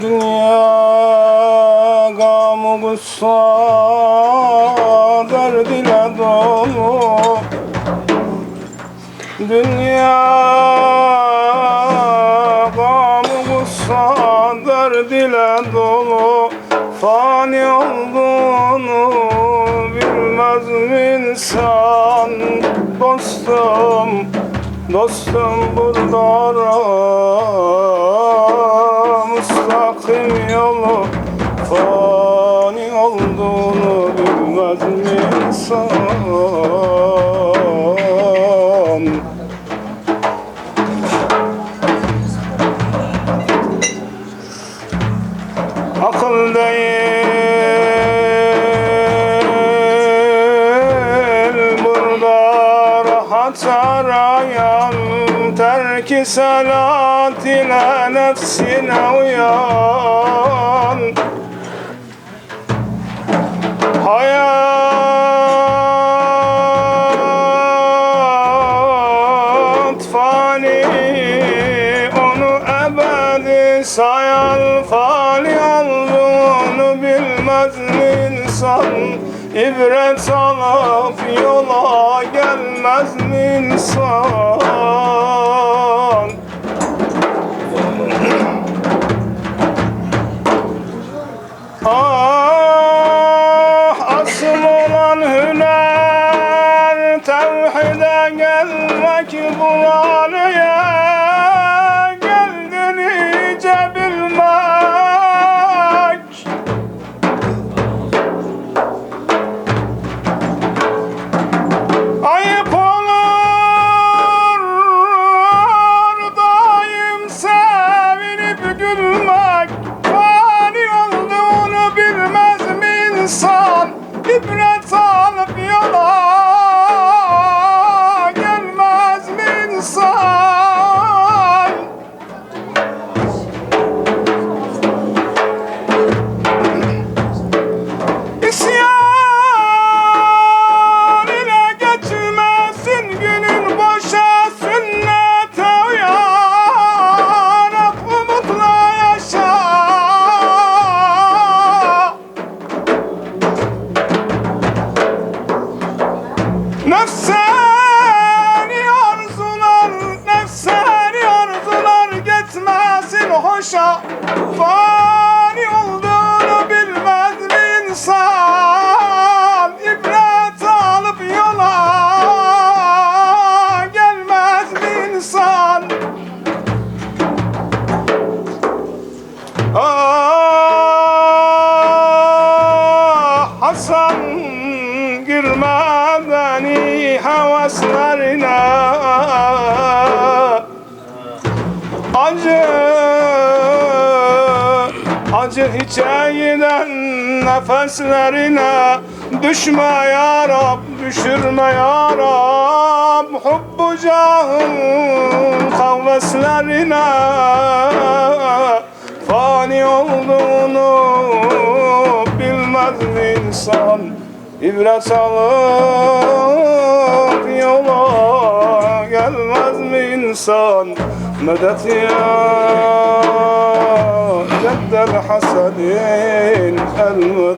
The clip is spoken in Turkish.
dünya gamı gussa derd ile dolu. Dünya gamı gussa derd ile dolu Fani olduğunu bilmez mi insan? Dostum, dostum burada insan Akıl değil burada rahat arayan Terki salat ile nefsine uyan fani onu ebedi sayan fani olduğunu bilmez mi insan? İbret alıp yola gelmez mi insan? Ah gelmek buraya Geldin Nefsani arzular, nefsani arzular gitmesin hoşa. Fani olduğunu girme beni havaslarına. Acı Acı hiçe giden nefeslerine. Düşme ya Rab, düşürme ya Rab. Hubbu cahın kavveslerine Fani olduğunu bilmez insan İbret alıp yola gelmez mi insan? Medet ya ceddel hasedin el